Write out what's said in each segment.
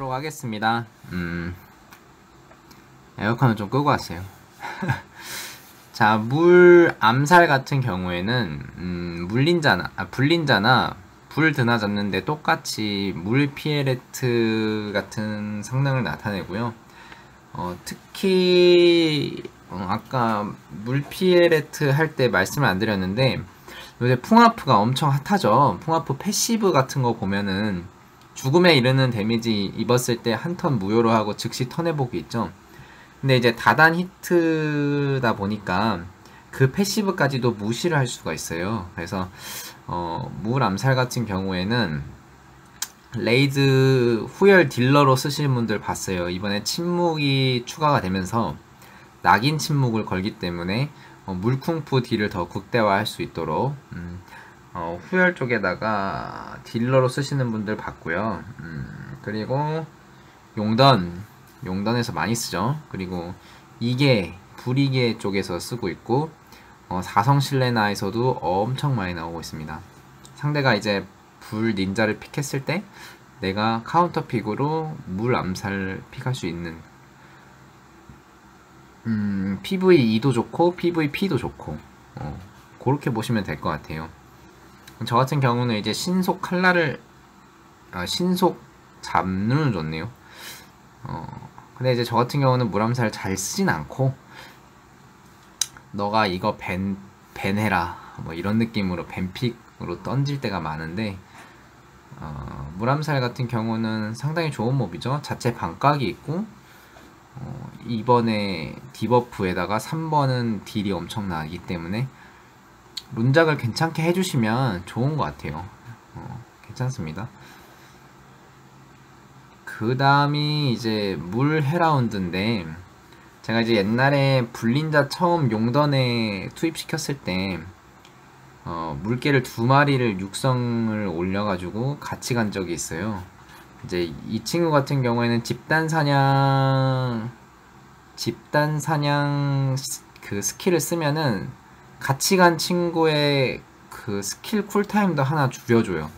해보도록 하겠습니다. 음, 에어컨을 좀 끄고 왔어요. 자, 물 암살 같은 경우에는 음, 물린자나 아, 불린자나 불 드나졌는데 똑같이 물 피에레트 같은 성능을 나타내고요. 어, 특히 어, 아까 물 피에레트 할 때 말씀을 안 드렸는데 요새 풍아프가 엄청 핫하죠. 풍아프 패시브 같은 거 보면은 죽음에 이르는 데미지 입었을 때 한 턴 무효로 하고 즉시 턴 회복이 있죠. 근데 이제 다단 히트다 보니까 그 패시브까지도 무시를 할 수가 있어요. 그래서 어, 물 암살 같은 경우에는 레이드 후열 딜러로 쓰시는 분들 봤어요. 이번에 침묵이 추가가 되면서 낙인 침묵을 걸기 때문에 어, 물쿵푸 딜을 더 극대화할 수 있도록 음, 어, 후열 쪽에다가 딜러로 쓰시는 분들 봤고요. 음, 그리고 용던 용던에서 많이 쓰죠. 그리고 이게 불이계 쪽에서 쓰고 있고 어, 사성 실레나에서도 엄청 많이 나오고 있습니다. 상대가 이제 불 닌자를 픽했을 때 내가 카운터 픽으로 물 암살 픽할 수 있는 음, PVE도 좋고 PVP도 좋고 어, 그렇게 보시면 될 것 같아요. 저 같은 경우는 이제 신속 칼날을 아, 신속 잡는 좋네요. 어, 근데 이제 저 같은 경우는 물암살 잘 쓰진 않고 너가 이거 밴, 밴해라 뭐 이런 느낌으로 밴픽으로 던질 때가 많은데 어, 물암살 같은 경우는 상당히 좋은 몹이죠. 자체 반각이 있고 어, 이번에 디버프에다가 3번은 딜이 엄청나기 때문에 룬작을 괜찮게 해주시면 좋은 것 같아요. 어, 괜찮습니다. 그 다음이 이제 물 헤라운드인데 제가 이제 옛날에 불린자 처음 용던에 투입시켰을 때 어, 물개를 두 마리를 육성을 올려가지고 같이 간 적이 있어요. 이제 이 친구 같은 경우에는 집단 사냥 집단 사냥 그 스킬을 쓰면은 같이 간 친구의 그 스킬 쿨타임도 하나 줄여줘요.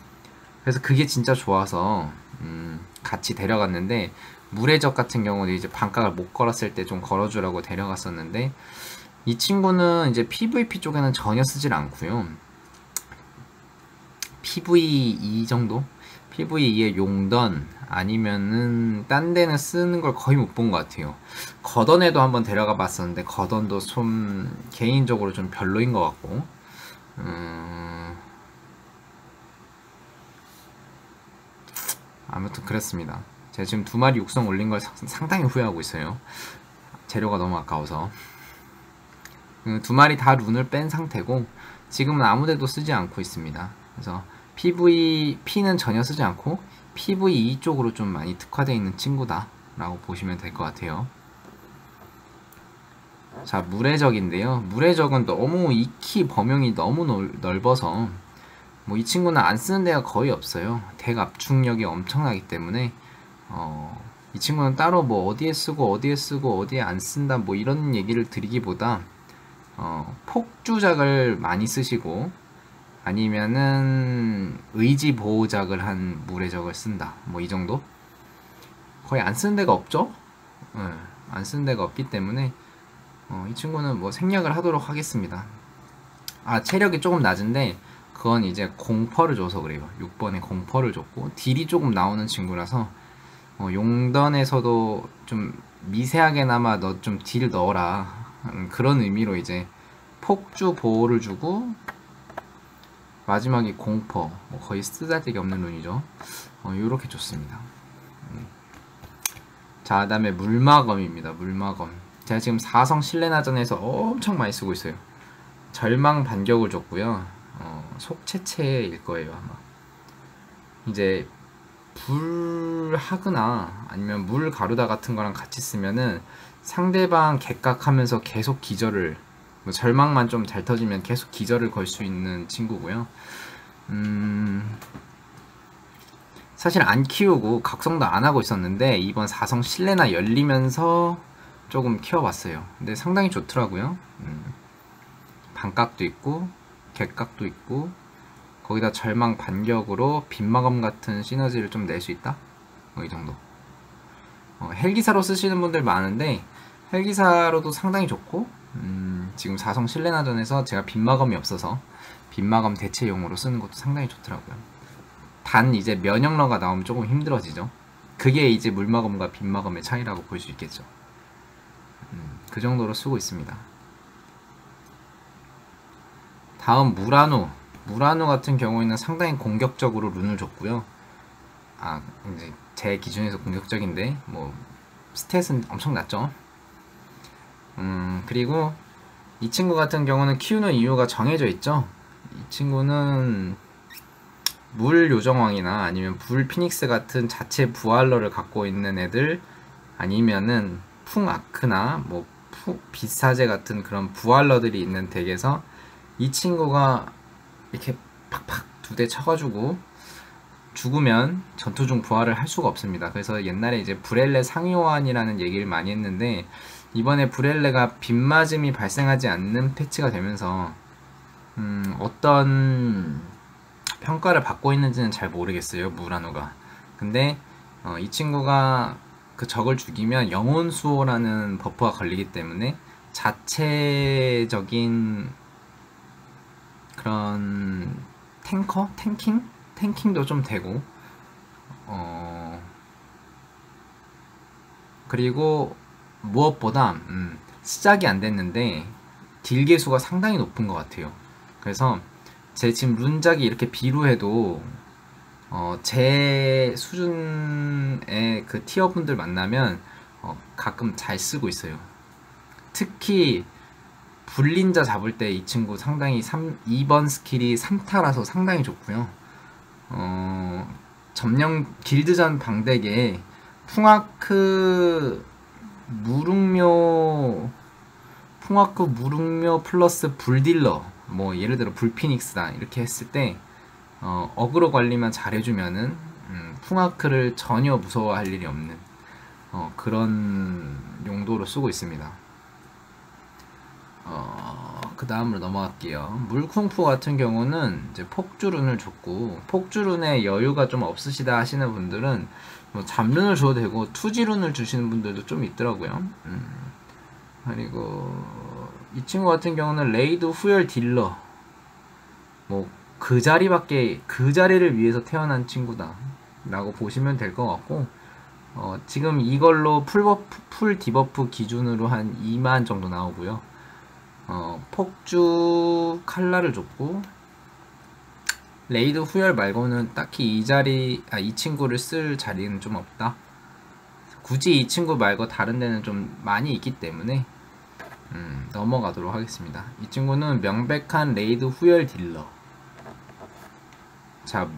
그래서 그게 진짜 좋아서 음, 같이 데려갔는데 물의 적 같은 경우는 이제 반각을 못 걸었을 때 좀 걸어주라고 데려갔었는데 이 친구는 이제 PVP 쪽에는 전혀 쓰질 않고요. PVE 정도? PVE의 용던 아니면은 딴 데는 쓰는 걸 거의 못 본 것 같아요. 거던에도 한번 데려가 봤었는데 거던도 좀 개인적으로 좀 별로인 것 같고 음... 아무튼 그렇습니다. 제가 지금 두 마리 육성 올린 걸 상당히 후회하고 있어요. 재료가 너무 아까워서 그두 마리 다 룬을 뺀 상태고 지금은 아무데도 쓰지 않고 있습니다. 그래서 PVP는 전혀 쓰지 않고 PVE 쪽으로 좀 많이 특화되어 있는 친구다 라고 보시면 될 것 같아요. 자 물의 적인데요. 물의 적은 너무 익히 범용이 너무 넓 어서 뭐 이 친구는 안 쓰는 데가 거의 없어요. 덱 압축력이 엄청나기 때문에 어, 이 친구는 따로 뭐 어디에 쓰고 어디에 쓰고 어디에 안 쓴다 뭐 이런 얘기를 드리기보다 어, 폭주작을 많이 쓰시고 아니면은 의지 보호작을 한 무례적을 쓴다. 뭐 이 정도? 거의 안 쓰는 데가 없죠? 네, 안 쓰는 데가 없기 때문에 어, 이 친구는 뭐 생략을 하도록 하겠습니다. 아 체력이 조금 낮은데 그건 이제 공퍼를 줘서 그래요. 6번에 공퍼를 줬고 딜이 조금 나오는 친구라서 어, 용던에서도 좀 미세하게나마 너 좀 딜 넣어라 그런 의미로 이제 폭주 보호를 주고 마지막이 공퍼 뭐 거의 쓰잘데기 없는 룬이죠. 어, 이렇게 좋습니다. 음. 자 다음에 물마검입니다. 물마검. 제가 지금 4성 실내나전에서 엄청 많이 쓰고 있어요. 절망 반격을 줬고요. 어, 속체체일 거예요 아마. 이제 불 하거나 아니면 물 가루다 같은 거랑 같이 쓰면은 상대방 객각하면서 계속 기절을 뭐 절망만 좀 잘 터지면 계속 기절을 걸 수 있는 친구고요. 음, 사실 안 키우고 각성도 안 하고 있었는데 이번 사성 실내나 열리면서 조금 키워봤어요. 근데 상당히 좋더라고요. 음, 반각도 있고 객각도 있고 거기다 절망 반격으로 빗마검 같은 시너지를 좀 낼 수 있다. 뭐 이 정도. 어, 헬기사로 쓰시는 분들 많은데 헬기사로도 상당히 좋고 음, 지금 사성 실내나전에서 제가 빗마검이 없어서 빗마검 대체용으로 쓰는 것도 상당히 좋더라고요. 단 이제 면역러가 나오면 조금 힘들어지죠. 그게 이제 물마검과 빗마검의 차이라고 볼 수 있겠죠. 음, 그 정도로 쓰고 있습니다. 다음 무라노. 무라노 같은 경우에는 상당히 공격적으로 룬을 줬고요. 아 이제 제 기준에서 공격적인데 뭐 스탯은 엄청 낮죠. 음 그리고 이 친구 같은 경우는 키우는 이유가 정해져 있죠. 이 친구는 물 요정왕이나 아니면 불 피닉스 같은 자체 부활러를 갖고 있는 애들 아니면은 풍 아크나 뭐 푸, 비사제 같은 그런 부활러들이 있는 덱에서 이 친구가 이렇게 팍팍 두 대 쳐가지고 죽으면 전투 중 부활을 할 수가 없습니다. 그래서 옛날에 이제 브렐레 상위호환이라는 얘기를 많이 했는데 이번에 브렐레가 빗맞음이 발생하지 않는 패치가 되면서 음, 어떤 평가를 받고 있는지는 잘 모르겠어요 무라노가. 근데 어, 이 친구가 그 적을 죽이면 영혼 수호라는 버프가 걸리기 때문에 자체적인 그런 탱커 탱킹 탱킹도 좀 되고 어 그리고 무엇보다 음, 시작이 안 됐는데 딜 개수가 상당히 높은 것 같아요. 그래서 제 지금 룬작이 이렇게 비루해도 어, 제 수준의 그 티어분들 만나면 어, 가끔 잘 쓰고 있어요. 특히 불린자 잡을 때 이 친구 상당히 3, 2번 스킬이 3타라서 상당히 좋고요. 어, 점령 길드전 방덱에 풍아크 무릉묘 풍아크 무릉묘 플러스 불딜러 뭐 예를 들어 불피닉스다 이렇게 했을 때 어, 어그로 관리만 잘해주면은 음, 풍아크를 전혀 무서워할 일이 없는 어, 그런 용도로 쓰고 있습니다. 어, 그 다음으로 넘어갈게요. 물쿵푸 같은 경우는 이제 폭주룬을 줬고 폭주룬에 여유가 좀 없으시다 하시는 분들은 뭐 잠룬을 줘도 되고 투지룬을 주시는 분들도 좀 있더라고요. 음, 그리고 이 친구 같은 경우는 레이드 후열 딜러. 뭐 그 자리밖에 그 자리를 위해서 태어난 친구다 라고 보시면 될 것 같고 어, 지금 이걸로 풀버프, 풀 디버프 기준으로 한 2만 정도 나오고요. 어, 폭주 칼라를 줬고 레이드 후열 말고는 딱히 이 자리 아, 이 친구를 쓸 자리는 좀 없다 굳이 이 친구 말고 다른 데는 좀 많이 있기 때문에 음, 넘어가도록 하겠습니다. 이 친구는 명백한 레이드 후열 딜러. 자,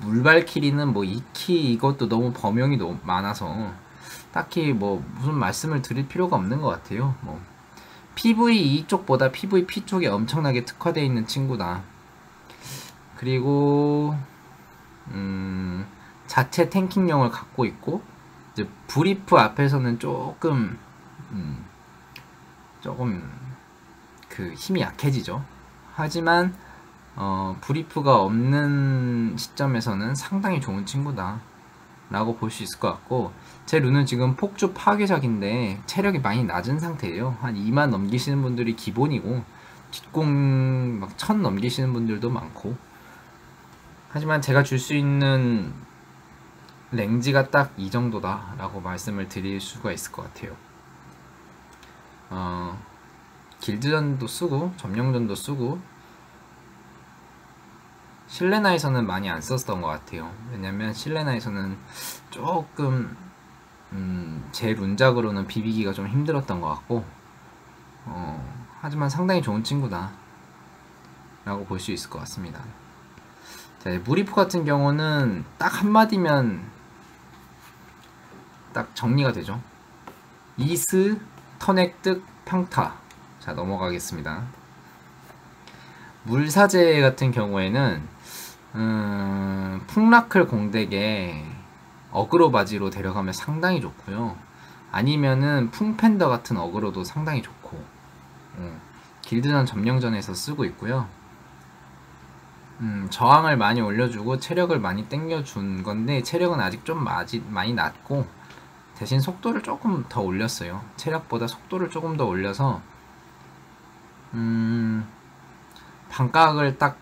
물발키리는 뭐 2키 이것도 너무 범용이 너무 많아서 딱히 뭐 무슨 말씀을 드릴 필요가 없는 것 같아요. 뭐 PV 이쪽보다 PVP 쪽에 엄청나게 특화되어 있는 친구다. 그리고 음, 자체 탱킹력을 갖고 있고 이제 브리프 앞에서는 조금 음, 조금 그 힘이 약해지죠. 하지만 어, 브리프가 없는 시점에서는 상당히 좋은 친구다. 라고 볼 수 있을 것 같고 제 룬은 지금 폭주 파괴작인데 체력이 많이 낮은 상태예요. 한 2만 넘기시는 분들이 기본이고 뒷공 막1000 넘기시는 분들도 많고 하지만 제가 줄 수 있는 랭지가 딱 이 정도다 라고 말씀을 드릴 수가 있을 것 같아요. 어, 길드전도 쓰고 점령전도 쓰고 실레나에서는 많이 안 썼던 것 같아요. 왜냐면 실레나에서는 조금 음, 제 룬작으로는 비비기가 좀 힘들었던 것 같고 어, 하지만 상당히 좋은 친구다 라고 볼 수 있을 것 같습니다. 자, 무리프 같은 경우는 딱 한마디면 딱 정리가 되죠. 이스 터넥득 평타. 자 넘어가겠습니다. 물사제 같은 경우에는 음, 풍라클 공덱에 어그로 바지로 데려가면 상당히 좋고요. 아니면은 풍팬더 같은 어그로도 상당히 좋고 음, 길드전 점령전에서 쓰고 있고요 음, 저항을 많이 올려주고 체력을 많이 땡겨준 건데 체력은 아직 좀 많이 낮고 대신 속도를 조금 더 올렸어요. 체력보다 속도를 조금 더 올려서 음, 반각을 딱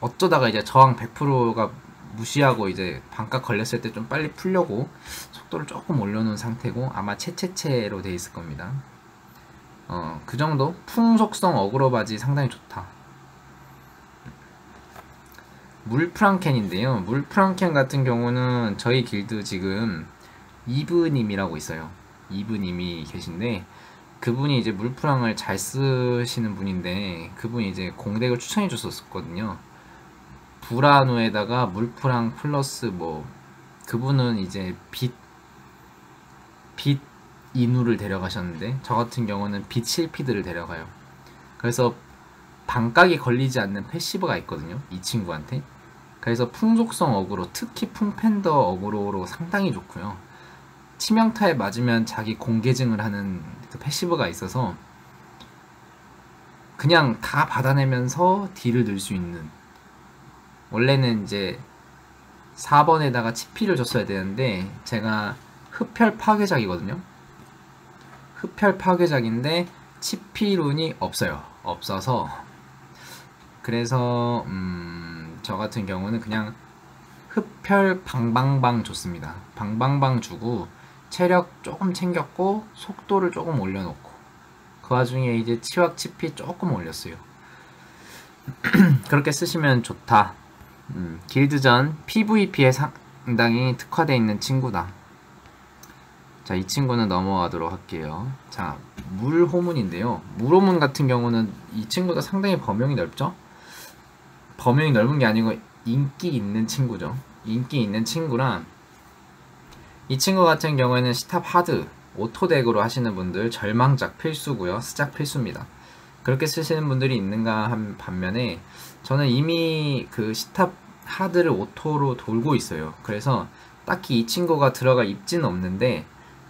어쩌다가 이제 저항 100%가 무시하고 이제 반각 걸렸을 때 좀 빨리 풀려고 속도를 조금 올려놓은 상태고 아마 채채채로 돼 있을 겁니다. 어, 그 정도? 풍속성 어그로 바지 상당히 좋다. 물프랑켄인데요. 물프랑켄 같은 경우는 저희 길드 지금 이브님이라고 있어요. 이브님이 계신데 그분이 이제 물프랑을 잘 쓰시는 분인데 그분이 이제 공덱을 추천해 줬었거든요. 브라누에다가 물프랑 플러스 뭐 그분은 이제 빛, 빛 이누를 데려가셨는데 저 같은 경우는 빛 실피드를 데려가요. 그래서 반각이 걸리지 않는 패시브가 있거든요. 이 친구한테. 그래서 풍속성 어그로, 특히 풍팬더 어그로로 상당히 좋고요. 치명타에 맞으면 자기 공개증을 하는 그 패시브가 있어서 그냥 다 받아내면서 딜을 넣을 수 있는 원래는 이제 4번에다가 치피를 줬어야 되는데 제가 흡혈 파괴작이거든요. 흡혈 파괴작인데 치피룬이 없어요. 없어서 그래서 음, 저 같은 경우는 그냥 흡혈 방방방 줬습니다. 방방방 주고 체력 조금 챙겼고 속도를 조금 올려놓고 그 와중에 이제 치확 치피 조금 올렸어요. 그렇게 쓰시면 좋다. 음, 길드전 PVP에 상당히 특화되어 있는 친구다. 자, 이 친구는 넘어가도록 할게요. 자, 물호문인데요. 물호문 같은 경우는 이 친구도 상당히 범용이 넓죠? 범용이 넓은 게 아니고 인기 있는 친구죠. 인기 있는 친구랑 이 친구 같은 경우에는 시탑 하드, 오토덱으로 하시는 분들 절망작 필수고요. 스작 필수입니다. 그렇게 쓰시는 분들이 있는가 한 반면에 저는 이미 그 시탑 하드를 오토로 돌고 있어요. 그래서 딱히 이 친구가 들어갈 입지는 없는데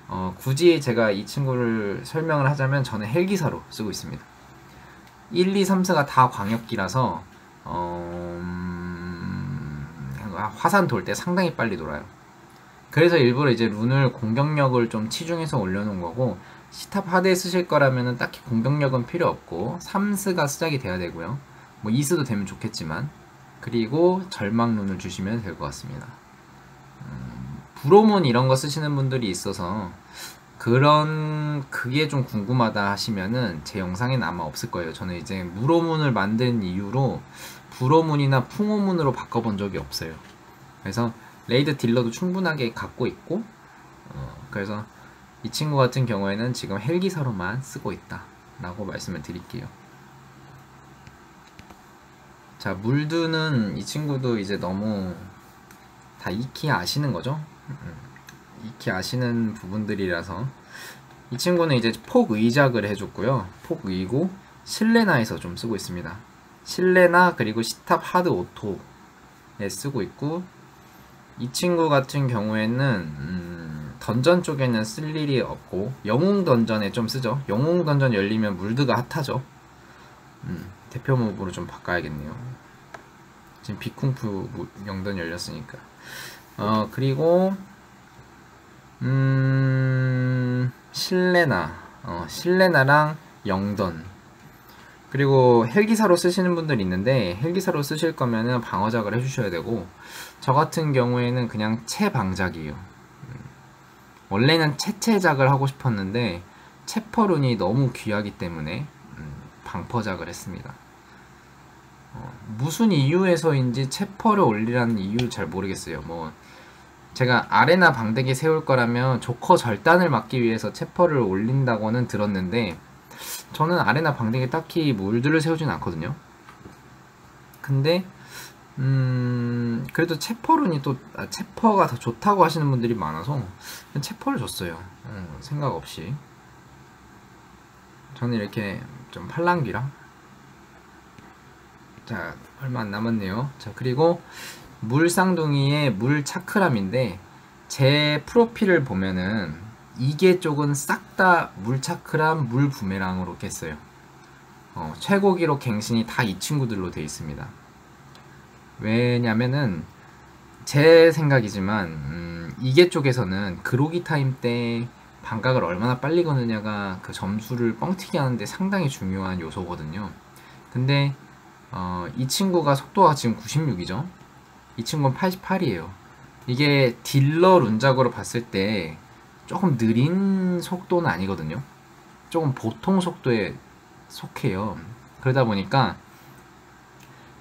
어, 굳이 제가 이 친구를 설명을 하자면 저는 헬기사로 쓰고 있습니다. 1, 2, 3, 4가 다 광역기라서 어, 음, 화산 돌 때 상당히 빨리 돌아요. 그래서 일부러 이제 룬을 공격력을 좀 치중해서 올려놓은 거고 시탑 하드에 쓰실 거라면 딱히 공격력은 필요 없고 3스가 시작이 돼야 되고요. 뭐 2스도 되면 좋겠지만 그리고 절망 룬을 주시면 될 것 같습니다. 브로몬 이런 거 쓰시는 분들이 있어서 그런 그게 좀 궁금하다 하시면은 제 영상에는 아마 없을 거예요. 저는 이제 무로문을 만든 이유로 브로문이나 풍호문으로 바꿔본 적이 없어요. 그래서 레이드 딜러도 충분하게 갖고 있고 어, 그래서 이 친구 같은 경우에는 지금 헬기사로만 쓰고 있다 라고 말씀을 드릴게요. 자 물드는 이 친구도 이제 너무 다 익히 아시는 거죠? 익히 아시는 부분들이라서 이 친구는 이제 폭 의작을 해줬고요. 폭 의고 실레나에서 좀 쓰고 있습니다. 실레나 그리고 시탑 하드 오토에 쓰고 있고 이 친구 같은 경우에는 음, 던전 쪽에는 쓸 일이 없고 영웅 던전에 좀 쓰죠. 영웅 던전 열리면 물드가 핫하죠. 음, 대표 무브로 좀 바꿔야겠네요. 지금 비쿵프 영던 열렸으니까. 어, 그리고, 음, 실레나, 어, 실레나랑 영던. 그리고 헬기사로 쓰시는 분들 있는데, 헬기사로 쓰실 거면은 방어작을 해주셔야 되고, 저 같은 경우에는 그냥 채방작이에요. 음, 원래는 채채작을 하고 싶었는데, 채퍼룬이 너무 귀하기 때문에, 음, 방퍼작을 했습니다. 어, 무슨 이유에서인지 채퍼를 올리라는 이유 잘 모르겠어요. 뭐, 제가 아레나 방대기 세울 거라면 조커 절단을 막기 위해서 체퍼를 올린다고는 들었는데 저는 아레나 방대기 딱히 몰드를 세우진 않거든요. 근데 음 그래도 체퍼run이 또 아, 체퍼가 더 좋다고 하시는 분들이 많아서 체퍼를 줬어요. 음, 생각 없이 저는 이렇게 좀 팔랑귀랑 자 얼마 안 남았네요. 자 그리고 물 쌍둥이의 물 차크람인데 제 프로필을 보면은 이게 쪽은 싹 다 물 차크람 물 부메랑으로 깼어요. 어, 최고 기록 갱신이 다 이 친구들로 되어 있습니다. 왜냐면은 제 생각이지만 음, 이게 쪽에서는 그로기 타임 때 반각을 얼마나 빨리 거느냐가 그 점수를 뻥튀기 하는데 상당히 중요한 요소거든요. 근데 어, 이 친구가 속도가 지금 96이죠. 이 친구는 88이에요. 이게 딜러 룬작으로 봤을 때 조금 느린 속도는 아니거든요. 조금 보통 속도에 속해요. 그러다 보니까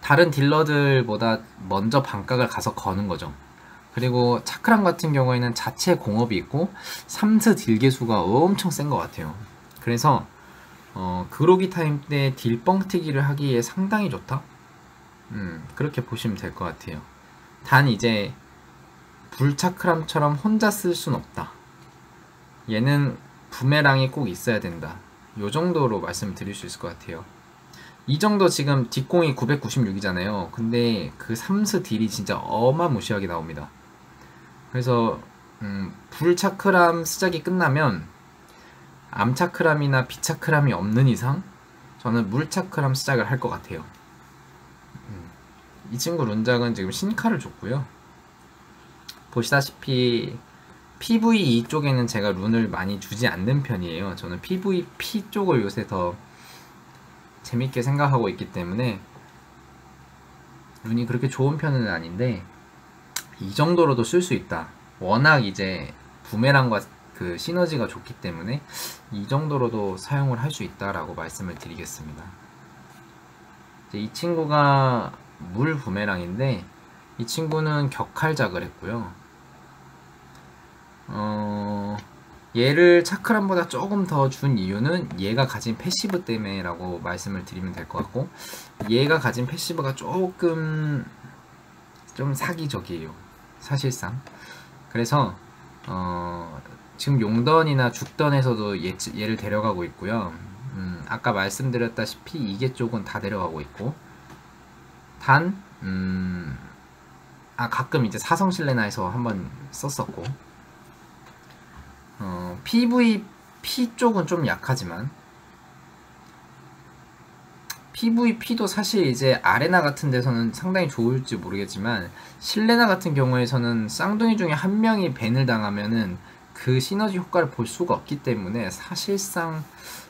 다른 딜러들보다 먼저 반각을 가서 거는 거죠. 그리고 차크람 같은 경우에는 자체 공업이 있고 3스 딜 개수가 엄청 센 것 같아요. 그래서 어, 그로기 타임 때 딜 뻥튀기를 하기에 상당히 좋다. 음, 그렇게 보시면 될 것 같아요. 단 이제 불차크람처럼 혼자 쓸 순 없다. 얘는 부메랑이 꼭 있어야 된다. 요 정도로 말씀드릴 수 있을 것 같아요. 이 정도 지금 뒷공이 996이잖아요. 근데 그 3스 딜이 진짜 어마무시하게 나옵니다. 그래서 음, 불차크람 시작이 끝나면 암차크람이나 비차크람이 없는 이상 저는 물차크람 시작을 할 것 같아요. 음, 이 친구 룬작은 지금 신카를 줬고요. 보시다시피 PVE 쪽에는 제가 룬을 많이 주지 않는 편이에요. 저는 PVP 쪽을 요새 더 재밌게 생각하고 있기 때문에 룬이 그렇게 좋은 편은 아닌데 이 정도로도 쓸 수 있다. 워낙 이제 부메랑과 그 시너지가 좋기 때문에 이 정도로도 사용을 할 수 있다라고 말씀을 드리겠습니다. 이 친구가 물 부메랑인데 이 친구는 격칼작을 했고요. 어, 얘를 차크람보다 조금 더 준 이유는 얘가 가진 패시브 때문에 라고 말씀을 드리면 될 것 같고 얘가 가진 패시브가 조금 좀 사기적이에요 사실상. 그래서 어, 지금 용던이나 죽던에서도 얘, 얘를 데려가고 있고요. 음, 아까 말씀드렸다시피 이게 쪽은 다 데려가고 있고 단 음, 아 가끔 이제 사성실레나에서 한번 썼었고 어, PVP 쪽은 좀 약하지만 PVP도 사실 이제 아레나 같은 데서는 상당히 좋을지 모르겠지만 실레나 같은 경우에서는 쌍둥이 중에 한 명이 밴을 당하면은 그 시너지 효과를 볼 수가 없기 때문에 사실상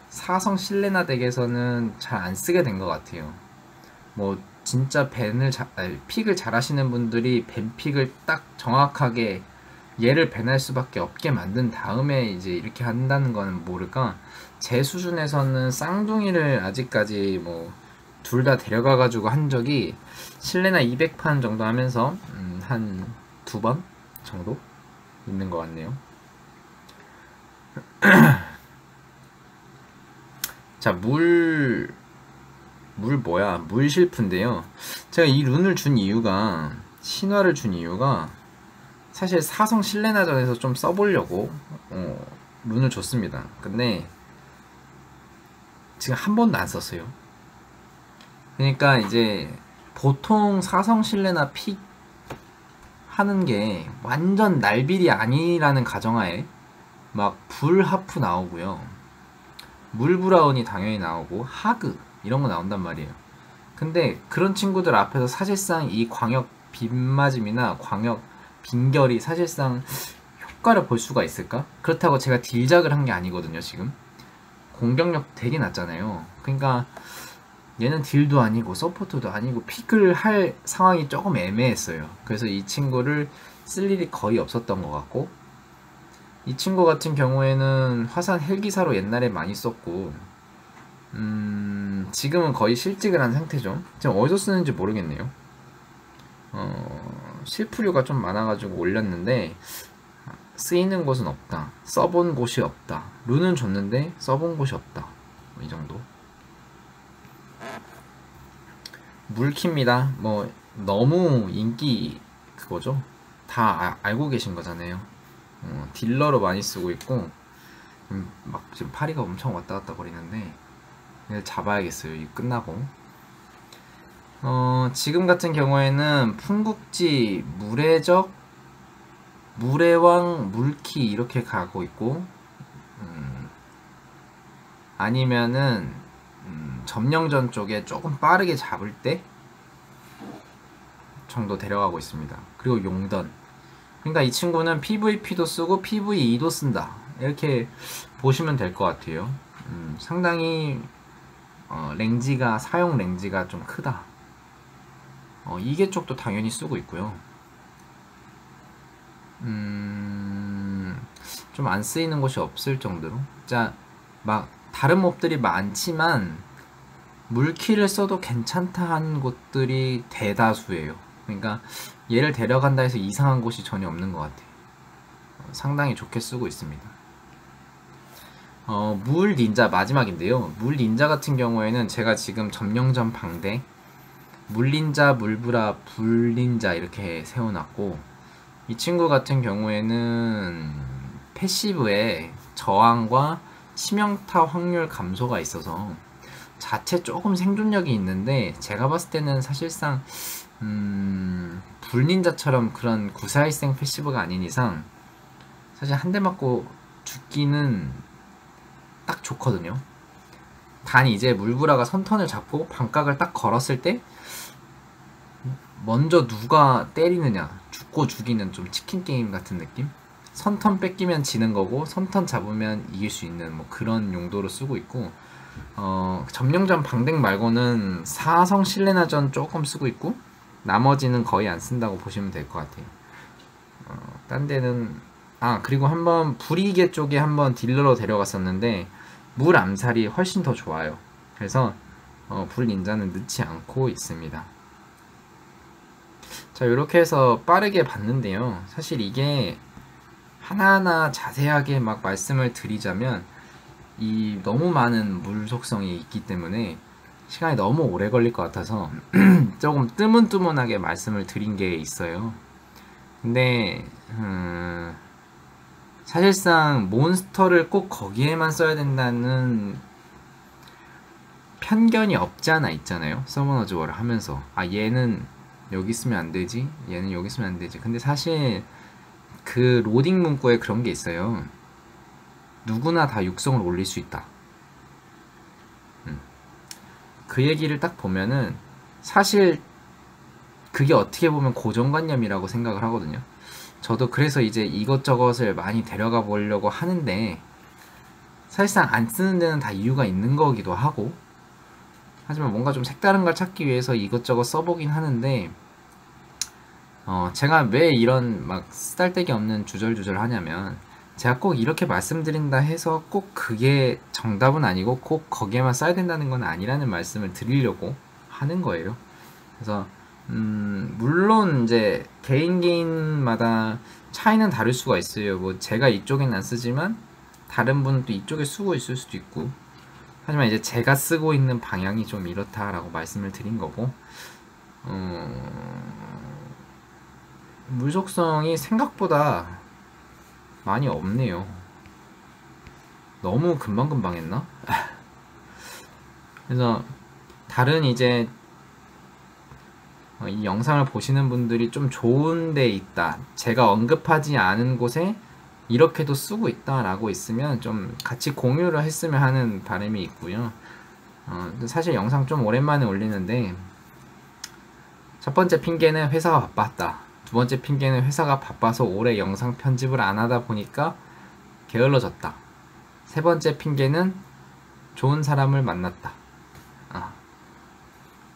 사성 실레나 덱에서는 잘 안 쓰게 된 것 같아요. 뭐 진짜 밴을 자, 픽을 잘 하시는 분들이 밴 픽을 딱 정확하게 얘를 배날 수밖에 없게 만든 다음에 이제 이렇게 한다는 거는 모를까 제 수준에서는 쌍둥이를 아직까지 뭐 둘 다 데려가 가지고 한 적이 실내나 200판 정도 하면서 음, 한두 번 정도 있는 것 같네요. 자, 물, 물 뭐야? 물 실프인데요. 제가 이 룬을 준 이유가, 신화를 준 이유가, 사실 사성 실내나전에서 좀 써보려고 어, 룬을 줬습니다. 근데 지금 한 번도 안 썼어요. 그러니까 이제 보통 사성 실내나 픽 하는 게 완전 날빌이 아니라는 가정하에 막 불하프 나오고요. 물브라운이 당연히 나오고 하그 이런 거 나온단 말이에요. 근데 그런 친구들 앞에서 사실상 이 광역 빗맞음이나 광역 빈결이 사실상 효과를 볼 수가 있을까? 그렇다고 제가 딜작을 한 게 아니거든요, 지금. 공격력 되게 낮잖아요. 그러니까 얘는 딜도 아니고 서포트도 아니고 픽을 할 상황이 조금 애매했어요. 그래서 이 친구를 쓸 일이 거의 없었던 것 같고 이 친구 같은 경우에는 화산 헬기사로 옛날에 많이 썼고 음, 지금은 거의 실직을 한 상태죠. 지금 어디서 쓰는지 모르겠네요. 어, 실프류가 좀 많아가지고 올렸는데 쓰이는 곳은 없다. 써본 곳이 없다. 룬은 줬는데 써본 곳이 없다. 뭐이 정도. 물키입니다. 뭐 너무 인기 그거죠. 다 아, 알고 계신 거잖아요. 어, 딜러로 많이 쓰고 있고 음, 막 지금 파리가 엄청 왔다 갔다 거리는데 잡아야겠어요. 이 끝나고 어, 지금 같은 경우에는 풍국지, 물의적, 물의왕, 물키 이렇게 가고 있고 음, 아니면은 음, 점령전 쪽에 조금 빠르게 잡을 때 정도 데려가고 있습니다. 그리고 용던. 그러니까 이 친구는 PVP도 쓰고 PVE도 쓴다. 이렇게 보시면 될 것 같아요. 음, 상당히 어, 랭지가 사용 랭지가 좀 크다. 어, 이게 쪽도 당연히 쓰고 있고요. 음, 좀 안 쓰이는 곳이 없을 정도로. 자, 막 다른 몹들이 많지만 물키를 써도 괜찮다 하는 곳들이 대다수예요. 그러니까 얘를 데려간다 해서 이상한 곳이 전혀 없는 것 같아요. 어, 상당히 좋게 쓰고 있습니다. 어, 물 닌자 마지막인데요. 물 닌자 같은 경우에는 제가 지금 점령전 방대 물 닌자, 물브라, 불 닌자 이렇게 세워놨고 이 친구 같은 경우에는 패시브에 저항과 치명타 확률 감소가 있어서 자체 조금 생존력이 있는데 제가 봤을 때는 사실상 음, 불닌자처럼 그런 구사일생 패시브가 아닌 이상 사실 한 대 맞고 죽기는 딱 좋거든요. 단 이제 물브라가 선턴을 잡고 반각을 딱 걸었을 때 먼저 누가 때리느냐 죽고 죽이는 좀 치킨 게임 같은 느낌? 선턴 뺏기면 지는 거고 선턴 잡으면 이길 수 있는 뭐 그런 용도로 쓰고 있고 어, 점령전 방댕 말고는 사성 실레나전 조금 쓰고 있고 나머지는 거의 안 쓴다고 보시면 될 것 같아요. 어, 딴 데는 아 그리고 한번 불이계 쪽에 한번 딜러로 데려갔었는데 물 암살이 훨씬 더 좋아요. 그래서 어, 불 닌자는 넣지 않고 있습니다. 자 이렇게 해서 빠르게 봤는데요. 사실 이게 하나하나 자세하게 막 말씀을 드리자면 이 너무 많은 물 속성이 있기 때문에 시간이 너무 오래 걸릴 것 같아서 조금 뜨문뜨문하게 말씀을 드린 게 있어요. 근데 음, 사실상 몬스터를 꼭 거기에만 써야 된다는 편견이 없지 않아 있잖아요. 서머너즈 월을 하면서 아 얘는 여기 쓰면 안 되지, 얘는 여기 쓰면 안 되지. 근데 사실 그 로딩 문구에 그런 게 있어요. 누구나 다 육성을 올릴 수 있다. 음. 그 얘기를 딱 보면은 사실 그게 어떻게 보면 고정관념이라고 생각을 하거든요. 저도 그래서 이제 이것저것을 많이 데려가 보려고 하는데 사실상 안 쓰는 데는 다 이유가 있는 거기도 하고 하지만 뭔가 좀 색다른 걸 찾기 위해서 이것저것 써보긴 하는데 어 제가 왜 이런 막 쓰달데기 없는 주절주절 하냐면 제가 꼭 이렇게 말씀드린다 해서 꼭 그게 정답은 아니고 꼭 거기에만 써야 된다는 건 아니라는 말씀을 드리려고 하는 거예요. 그래서 음, 물론 이제 개인 개인마다 차이는 다를 수가 있어요. 뭐 제가 이쪽엔 안 쓰지만 다른 분은 또 이쪽에 쓰고 있을 수도 있고. 하지만 이제 제가 쓰고 있는 방향이 좀 이렇다라고 말씀을 드린 거고. 어... 물속성이 생각보다 많이 없네요. 너무 금방금방 했나? 그래서 다른 이제 어, 이 영상을 보시는 분들이 좀 좋은 데 있다. 제가 언급하지 않은 곳에 이렇게도 쓰고 있다라고 있으면 좀 같이 공유를 했으면 하는 바람이 있고요. 어, 사실 영상 좀 오랜만에 올리는데 첫 번째 핑계는 회사가 바빴다. 두 번째 핑계는 회사가 바빠서 올해 영상 편집을 안 하다 보니까 게을러졌다. 세 번째 핑계는 좋은 사람을 만났다.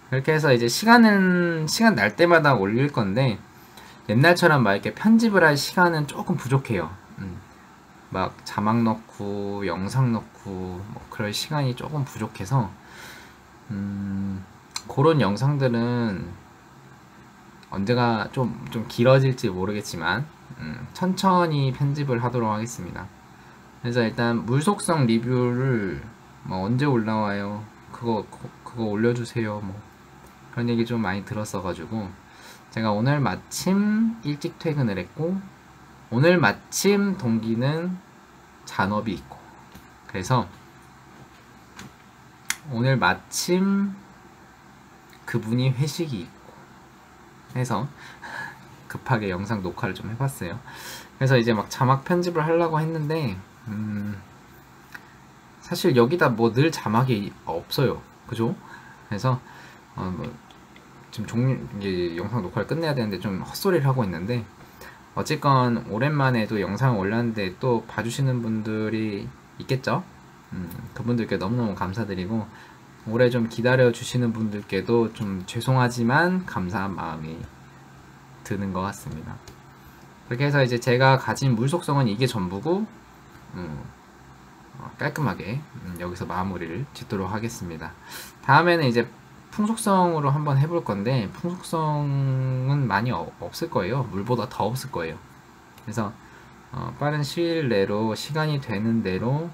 아. 그렇게 해서 이제 시간은 시간 날 때마다 올릴 건데 옛날처럼 막 이렇게 편집을 할 시간은 조금 부족해요. 음. 막 자막 넣고 영상 넣고 뭐 그럴 시간이 조금 부족해서 음, 그런 영상들은 언제가 좀, 좀 길어질지 모르겠지만 음, 천천히 편집을 하도록 하겠습니다. 그래서 일단 물속성 리뷰를 뭐 언제 올라와요? 그거 그거 올려주세요. 뭐 그런 얘기 좀 많이 들었어가지고 제가 오늘 마침 일찍 퇴근을 했고 오늘 마침 동기는 잔업이 있고 그래서 오늘 마침 그분이 회식이 있고 해서 급하게 영상 녹화를 좀 해봤어요. 그래서 이제 막 자막 편집을 하려고 했는데 음 사실 여기다 뭐 늘 자막이 없어요. 그죠? 그래서 어 뭐 지금 종료 이제 영상 녹화를 끝내야 되는데 좀 헛소리를 하고 있는데 어쨌건 오랜만에 또 영상을 올렸는데 또 봐주시는 분들이 있겠죠? 음, 그분들께 너무너무 감사드리고 오래 좀 기다려 주시는 분들께도 좀 죄송하지만 감사한 마음이 드는 것 같습니다. 그렇게 해서 이제 제가 가진 물 속성은 이게 전부고 음, 어, 깔끔하게 음, 여기서 마무리를 짓도록 하겠습니다. 다음에는 이제 풍속성으로 한번 해볼 건데 풍속성은 많이 어- 없을 거예요. 물보다 더 없을 거예요. 그래서 어, 빠른 시일 내로 시간이 되는 대로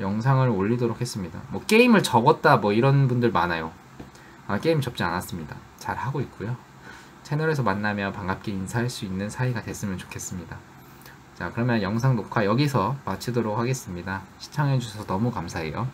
영상을 올리도록 했습니다. 뭐 게임을 접었다 뭐 이런 분들 많아요. 아, 게임 접지 않았습니다. 잘 하고 있고요. 채널에서 만나면 반갑게 인사할 수 있는 사이가 됐으면 좋겠습니다. 자, 그러면 영상 녹화 여기서 마치도록 하겠습니다. 시청해주셔서 너무 감사해요.